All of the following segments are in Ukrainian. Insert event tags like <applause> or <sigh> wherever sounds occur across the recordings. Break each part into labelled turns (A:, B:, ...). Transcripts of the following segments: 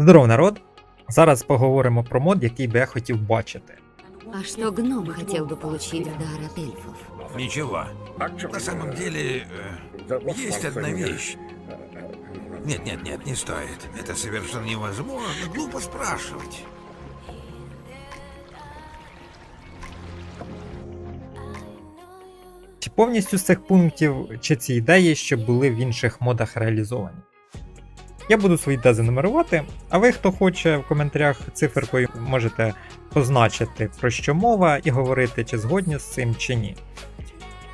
A: Здоров, народ! Зараз поговоримо про мод, який би я хотів бачити.
B: А что гном хотел бы получить в дар от эльфов?
C: Ничего. На самом деле, э, есть одна вещь. Нет, нет, нет, не стоит. Это совершенно невозможно. Глупо спрашивать.
A: Чи повністю з цих пунктів, чи ці ідеї, що були в інших модах реалізовані? Я буду свої тези нумерувати, а ви, хто хоче, в коментарях циферкою можете позначити, про що мова, і говорити, чи згодні з цим, чи ні.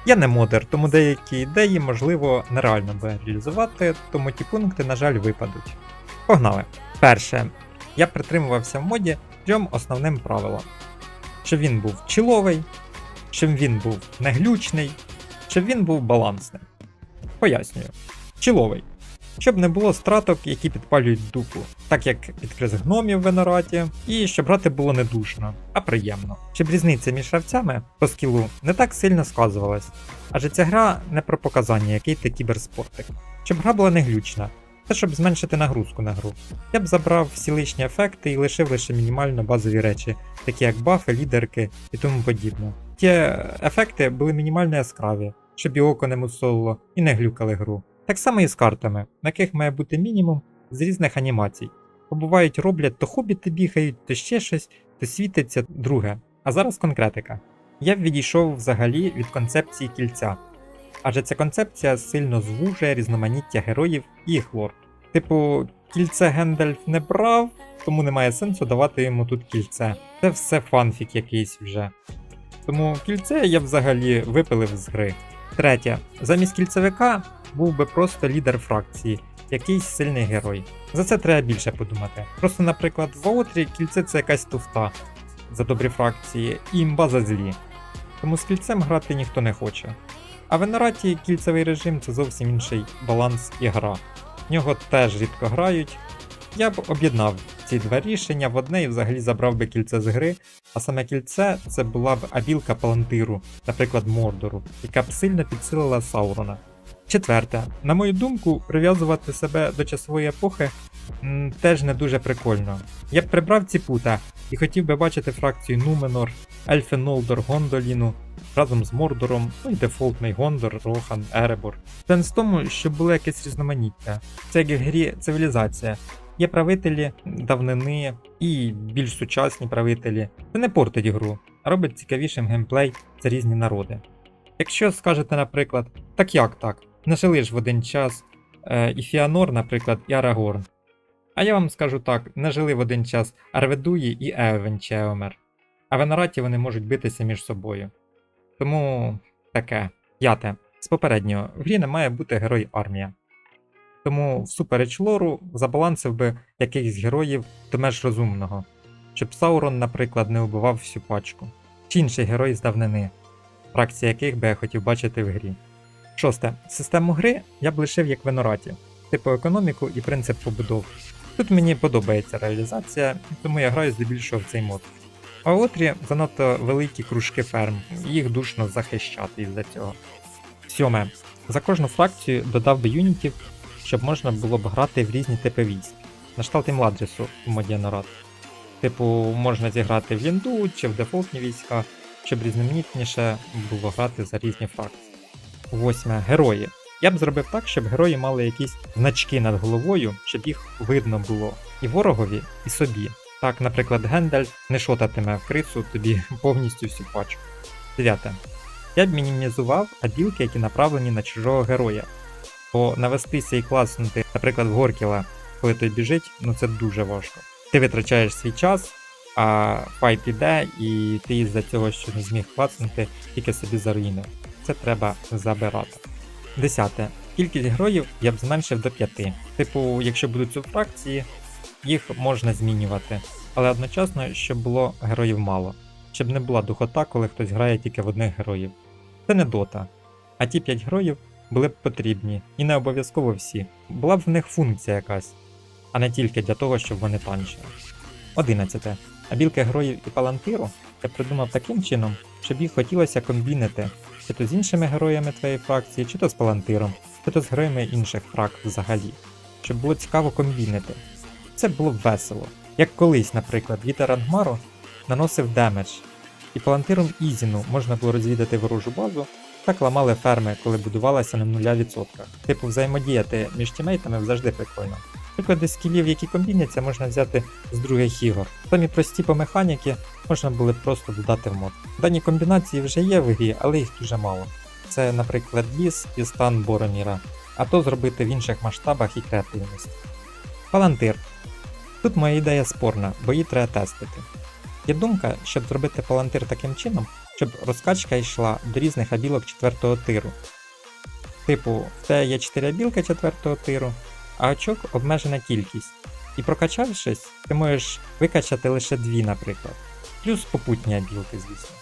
A: Я не модер, тому деякі ідеї, можливо, нереально буде реалізувати, тому ті пункти, на жаль, випадуть. Погнали! Перше, я притримувався в моді трьом основним правилам: щоб він був чіловий, щоб він був неглючний, щоб він був балансним. Пояснюю. Чіловий. Щоб не було страток, які підпалюють дупу, так як підкриз гномів в Енораті, і щоб грати було не душно, а приємно. Щоб різниця між гравцями по скілу не так сильно сказувалась, адже ця гра не про показання, який ти кіберспортик. Щоб гра була не глючна, та щоб зменшити нагрузку на гру. Я б забрав всі лишні ефекти і лишив лише мінімально базові речі, такі як бафи, лідерки і тому подібне. Ті ефекти були мінімально яскраві, щоб і око не мусолило і не глюкали гру. Так само і з картами, на яких має бути мінімум з різних анімацій. Бо бувають роблять то хобіти бігають, то ще щось, то світиться друге. А зараз конкретика. Я відійшов взагалі від концепції кільця. Адже ця концепція сильно звужує різноманіття героїв і їх лор. Типу, кільце Гендальф не брав, тому немає сенсу давати йому тут кільце. Це все фанфік якийсь вже. Тому кільце я взагалі випилив з гри. Третє. Замість кільцевика був би просто лідер фракції, якийсь сильний герой. За це треба більше подумати. Просто, наприклад, в Аутрі кільце це якась туфта за добрі фракції і імба за злі. Тому з кільцем грати ніхто не хоче. А в Енараті кільцевий режим це зовсім інший баланс і гра. В нього теж рідко грають. Я б об'єднав ці два рішення в одне і взагалі забрав би кільце з гри, а саме кільце це була б абілка Палантиру, наприклад, Мордору, яка б сильно підсилила Саурона. Четверте, на мою думку, прив'язувати себе до часової епохи м, теж не дуже прикольно. Я б прибрав ці пута і хотів би бачити фракцію Нуменор, Ельфи Нолдор, Гондоліну разом з Мордором, ну і дефолтний Гондор, Рохан, Еребор. Сенс в тому, щоб було якесь різноманіття. Це як в грі цивілізація. Є правителі давнини і більш сучасні правителі. Це не портить гру, а робить цікавішим геймплей за різні народи. Якщо скажете, наприклад, так як так? Не жили ж в один час е, і Фіанор, наприклад, і Арагорн. А я вам скажу так: не жили в один час Арведуї і Евен чи Еомер. А в Енараті вони можуть битися між собою. Тому таке. П'яте. З попереднього, в грі не має бути герой армія. Тому, всупереч лору, забалансив би якихось героїв до меж розумного, щоб Саурон, наприклад, не вбивав всю пачку, чи інший герой з давнини, фракція яких би я хотів бачити в грі. Шосте. Систему гри я б лишив як в Енораті, типу економіку і принцип побудов. Тут мені подобається реалізація, тому я граю здебільшого в цей мод. А Отрі занадто великі кружки ферм, їх душно захищати із-за цього. Сьоме. За кожну фракцію додав би юнітів, щоб можна було б грати в різні типи військ. На кшталт Імладрісу в моді. Типу, можна зіграти в лінду чи в дефолтні війська, щоб різноманітніше було грати за різні фракції. Восьме. Герої. Я б зробив так, щоб герої мали якісь значки над головою, щоб їх видно було і ворогові, і собі. Так, наприклад, Гендальф не шотатиме в крису тобі <laughs> повністю всю пачку. Дев'яте. Я б мінімізував абілки, які направлені на чужого героя. Бо навестися і класнути, наприклад, в Горкіла, коли той біжить, ну це дуже важко. Ти витрачаєш свій час, а файт іде, і ти із-за цього, що не зміг класнути, тільки собі заруїнив. Це треба забирати. Десяте. Кількість героїв я б зменшив до 5. Типу, якщо будуть у фракції, їх можна змінювати, але одночасно, щоб було героїв мало, щоб не була духота, коли хтось грає тільки в одних героїв. Це не дота. А ті 5 героїв були б потрібні, і не обов'язково всі. Була б в них функція якась, а не тільки для того, щоб вони танчили. 11. А білки героїв і палантиру я придумав таким чином, щоб їх хотілося комбінити, чи то з іншими героями твоєї фракції, чи то з палантиром, чи то з героями інших фрак взагалі, щоб було цікаво комбінити. Це було б весело. Як колись, наприклад, вітер Ангмару наносив демедж, і палантиром Ізіну можна було розвідати ворожу базу, так ламали ферми, коли будувалася на 0%. Типу, взаємодіяти між тімейтами завжди прикольно. Приклади скілів, які комбіняться, можна взяти з других ігор. Самі прості по механіки можна було просто додати в мод. Дані комбінації вже є в грі, але їх дуже мало. Це, наприклад, ліс і стан Бороміра, а то зробити в інших масштабах і креативності. Палантир. Тут моя ідея спорна, бо її треба тестити. Є думка, щоб зробити палантир таким чином, щоб розкачка йшла до різних абілок 4 тиру. Типу, в тебе є 4 абілки 4 тиру, а очок обмежена кількість. І прокачавшись, ти можеш викачати лише дві, наприклад. Плюс попутні абілки, звісно.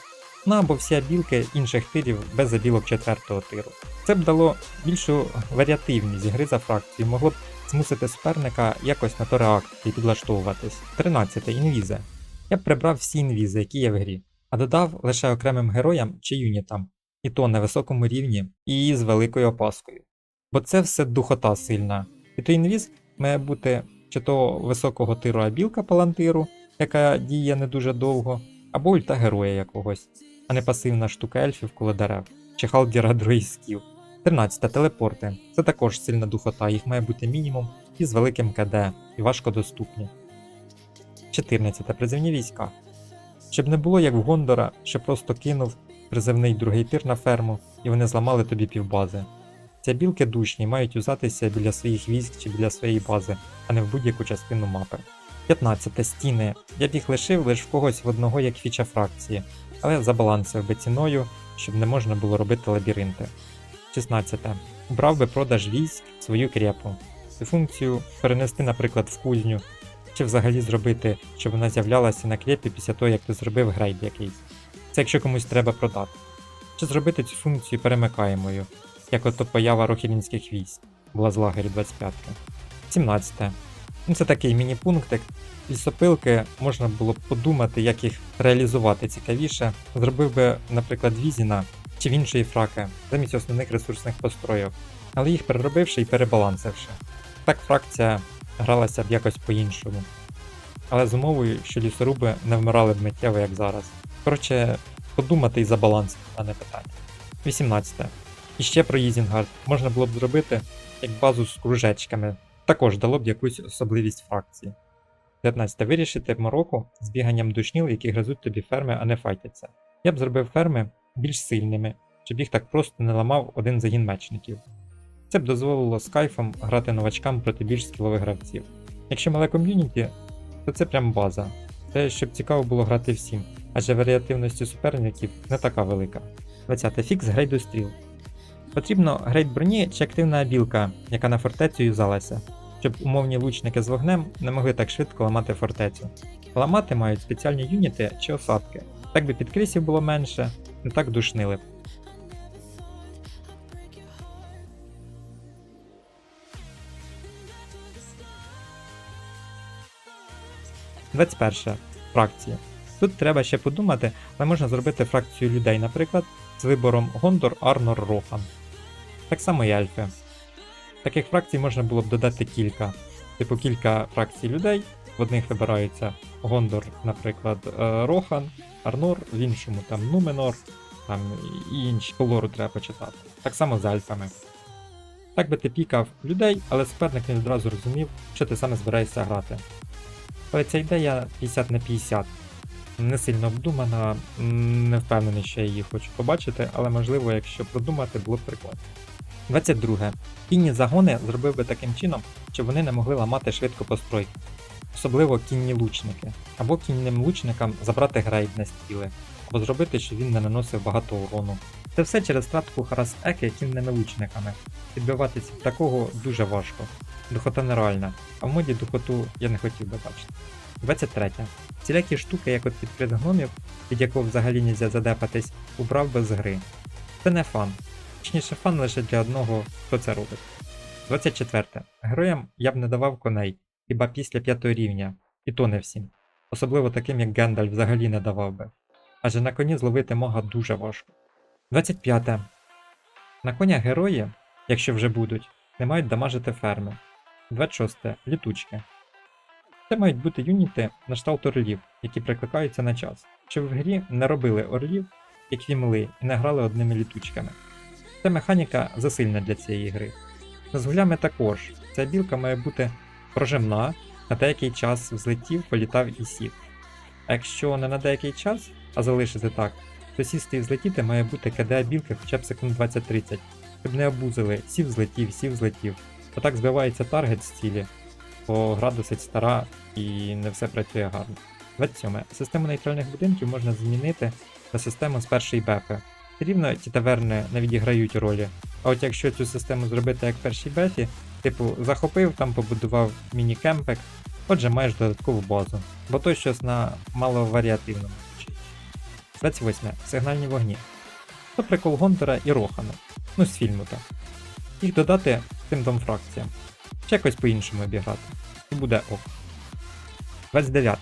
A: Ну або всі абілки інших тирів без абілок 4 тиру. Це б дало більшу варіативність гри за фракцію, могло б змусити суперника якось на то реакції підлаштовуватись. 13. Інвізи. Я б прибрав всі інвізи, які є в грі, а додав лише окремим героям чи юнітам, і то на високому рівні, і з великою опаскою. Бо це все духота сильна. І той інвіз має бути чи то високого тиру абілка палантиру, яка діє не дуже довго, або ульта героя якогось, а не пасивна штука ельфів коло дерев, чи халдіра друїсків. 13. Телепорти. Це також сильна духота, їх має бути мінімум і з великим КД, і важко доступні. 14. Призивні війська. Щоб не було як в Гондора, що просто кинув призивний другий тир на ферму, і вони зламали тобі півбази. Ці білки душні мають юзатися біля своїх військ чи біля своєї бази, а не в будь-яку частину мапи. 15. Стіни. Я б їх лишив лише в когось в одного як фіча фракції, але забалансив би ціною, щоб не можна було робити лабіринти. 16. Брав би продаж військ в свою крепу. Цю функцію перенести, наприклад, в кузню, чи взагалі зробити, щоб вона з'являлася на крепі після того, як ти зробив грейд якийсь. Це якщо комусь треба продати. Чи зробити цю функцію перемикаємою, як ото поява рохілінських військ, була з лагерю 25. 17. Ну, це такий міні-пунктик. Лісопилки можна було б подумати, як їх реалізувати цікавіше. Зробив би, наприклад, Візіна чи в іншої фраки, замість основних ресурсних построїв, але їх переробивши і перебалансивши. Так фракція гралася б якось по-іншому. Але з умовою, що лісоруби не вмирали б миттєво, як зараз. Коротше, подумати і за баланс а не питання. 18. І ще про Ізінгард можна було б зробити як базу з кружечками, також дало б якусь особливість фракції. 19. Вирішити мороку з біганням душніл, які гризуть тобі ферми, а не файтяться. Я б зробив ферми більш сильними, щоб їх так просто не ламав один загін мечників. Це б дозволило з кайфом грати новачкам проти більш скілових гравців. Якщо мале ком'юніті, то це прям база. Те, щоб цікаво було грати всім, адже варіативності суперників не така велика. 20. Фікс грейду стріл. Потрібно грейд броні чи активна білка, яка на фортецю юзалася, щоб умовні лучники з вогнем не могли так швидко ламати фортецю. Ламати мають спеціальні юніти чи осадки. Так би підкрісів було менше, не так душнили б. Двадцять перша. Фракція. Тут треба ще подумати, але можна зробити фракцію людей, наприклад, з вибором Гондор, Арнор, Рохан. Так само і Альфи. Таких фракцій можна було б додати кілька. Типу кілька фракцій людей. В одних вибираються Гондор, наприклад, е, Рохан, Арнор, в іншому там Нуменор, там і інші по лору треба почитати. Так само з альфами. Так би ти пікав людей, але суперник не одразу розумів, що ти саме збираєшся грати. Але ця ідея 50 на 50. Не сильно обдумана, не впевнений, що я її хочу побачити, але можливо, якщо продумати, було б прикольно. 22. Кінні загони зробив би таким чином, щоб вони не могли ламати швидко постройки. Особливо кінні лучники. Або кінним лучникам забрати грейд на стіли, або зробити, щоб він не наносив багато урону. Це все через втратку харас еки кінними лучниками. Підбиватися такого дуже важко. Духота нереальна, а в моді духоту я не хотів би бачити. 23. Цілякі штуки, як от підкрит гномів, від якого взагалі нельзя задепатись, убрав би з гри. Це не фан. Точніше, фан лише для одного, хто це робить. 24. Героям я б не давав коней, хіба після п'ятого рівня, і то не всім. Особливо таким, як Гендаль взагалі не давав би. Адже на коні зловити мога дуже важко. 25. На конях герої, якщо вже будуть, не мають дамажити ферми. 26. Літучки. Це мають бути юніти на кшталт орлів, які прикликаються на час, щоб в грі не робили орлів, як вімли, і не грали одними літучками. Ця механіка засильна для цієї гри. З гулями також. Ця білка має бути прожимна, на деякий час взлетів, політав і сів. А якщо не на деякий час, а залишити так, то сісти і взлетіти має бути КДА білки хоча б секунд 20-30, щоб не обузили, сів злетів, сів злетів. А так збивається таргет з цілі, бо гра досить стара і не все працює гарно. 27. Систему нейтральних будинків можна змінити на систему з першої бефи. Рівно ті таверни не відіграють ролі. А от якщо цю систему зробити як в першій бефі, типу захопив, там побудував міні-кемпик, отже маєш додаткову базу, бо то щось на маловаріативному звучить. 28. Сигнальні вогні. То прикол Гонтера і Рохана. Ну, з фільму так. Їх додати цим двом фракціям. Чи якось по-іншому обіграти. І буде ок. 29.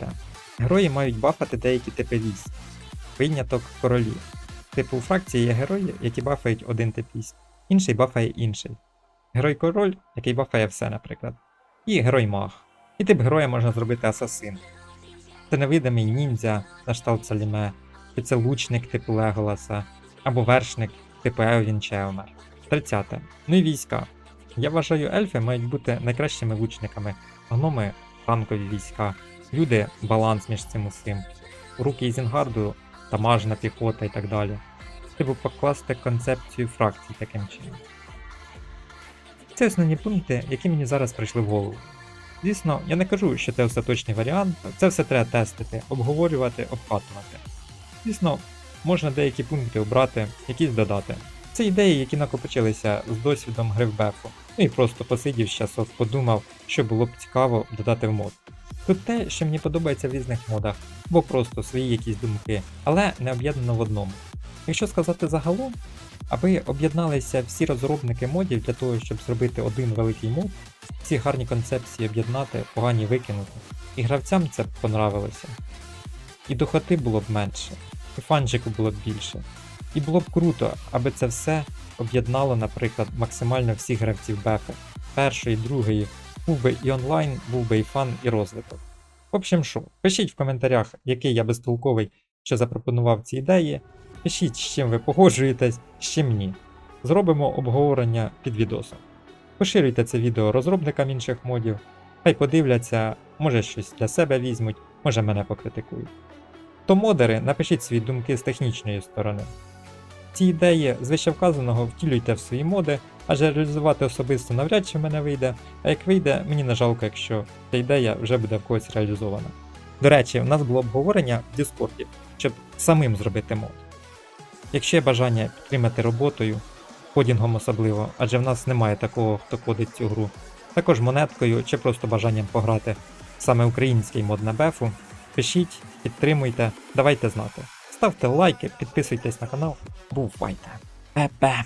A: Герої мають бафати деякі типи військ. Виняток королі. Типу у фракції є герої, які бафають один тип військ, інший бафає інший. Герой король, який бафає все, наприклад. І герой маг. І тип героя можна зробити асасин. Це невидимий ніндзя на шталт Саліме, чи це лучник типу Леголаса, або вершник типу Еовін чи Еомер. 30. Ну і війська. Я вважаю, ельфи мають бути найкращими лучниками, гноми танкові війська, люди баланс між цим усім, руки Ізінгарду дамажна піхота і так далі. Типу покласти концепцію фракцій таким чином. Це основні пункти, які мені зараз прийшли в голову. Звісно, я не кажу, що це остаточний варіант, це все треба тестити, обговорювати, обкатувати. Звісно, можна деякі пункти обрати, якісь додати. Це ідеї, які накопичилися з досвідом гри в бефу. Ну і просто посидів з часок, подумав, що було б цікаво додати в мод. Тут те, що мені подобається в різних модах, бо просто свої якісь думки, але не об'єднано в одному. Якщо сказати загалом, аби об'єдналися всі розробники модів для того, щоб зробити один великий мод, всі гарні концепції об'єднати, погані викинути, і гравцям це б понравилося. І духоти було б менше, і фанчику було б більше. І було б круто, аби це все об'єднало, наприклад, максимально всіх гравців бефи, першої, другої, був би і онлайн, був би і фан, і розвиток. В общем, що, пишіть в коментарях, який я безтолковий, що запропонував ці ідеї. Пишіть, з чим ви погоджуєтесь, з чим ні. Зробимо обговорення під відосом. Поширюйте це відео розробникам інших модів, хай подивляться, може щось для себе візьмуть, може мене покритикують. То модери, напишіть свої думки з технічної сторони. Ці ідеї з вищевказаного втілюйте в свої моди, адже реалізувати особисто навряд чи в мене вийде, а як вийде, мені не жалко, якщо ця ідея вже буде в когось реалізована. До речі, у нас було обговорення в Діскорді, щоб самим зробити мод. Якщо є бажання підтримати роботою, кодінгом особливо, адже в нас немає такого, хто кодить цю гру, також монеткою чи просто бажанням пограти саме український мод на бефу, пишіть, підтримуйте, давайте знати. Ставте лайки, підписуйтесь на канал. Бувайте! Бе-бе!